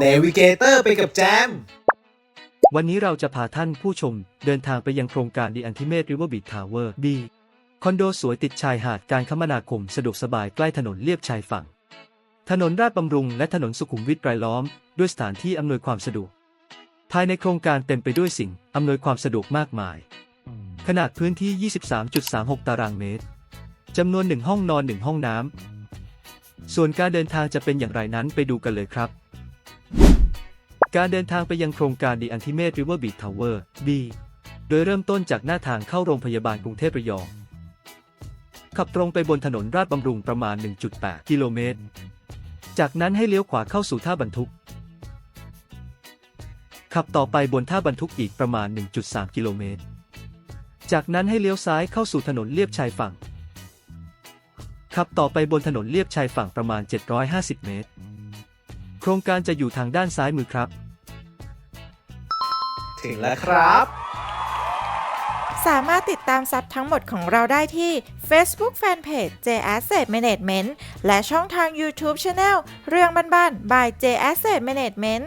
เนวิเกเตอร์ไปกับแจม วันนี้เราจะพาท่านผู้ชมเดินทางไปยังโครงการ The Ultimate River Beach Tower B คอนโดสวยติดชายหาดการคมนาคมสะดวกสบายใกล้ถนนเลียบชายฝั่ง ถนนราชบำรุงและถนนสุขุมวิทรายล้อม ด้วยสถานที่อำนวยความสะดวก ภายในโครงการเต็มไปด้วยสิ่งอำนวยความสะดวกมากมาย ขนาดพื้นที่ 23.36 ตารางเมตรจำนวนหนึ่งห้องนอนหนึ่งห้องน้ำส่วนการเดินทางจะเป็นอย่างไรนั้นไปดูกันเลยครับ การเดินทางไปยังโครงการ The Ultimate River Beach Tower B โดยเริ่มต้นจากหน้าทางเข้าโรงพยาบาลกรุงเทพระยอง ขับตรงไปบนถนนราชบำรุงประมาณ 1.8 กิโลเมตร จากนั้นให้เลี้ยวขวาเข้าสู่ท่าบรรทุก ขับต่อไปบนท่าบรรทุกอีกประมาณ 1.3 กิโลเมตร จากนั้นให้เลี้ยวซ้ายเข้าสู่ถนนเลียบชายฝั่ง ขับต่อไปบนถนนเลียบชายฝั่งประมาณ 750 เมตร ครงการจะอยู่ทางด้านซ้ายมือครับ ถึงแล้วครับ สามารถติดตามซับทั้งหมดของเราได้ที่ Facebook Fanpage J Asset Management และช่องทาง YouTube Channel เรื่องบ้านๆ by J Asset Management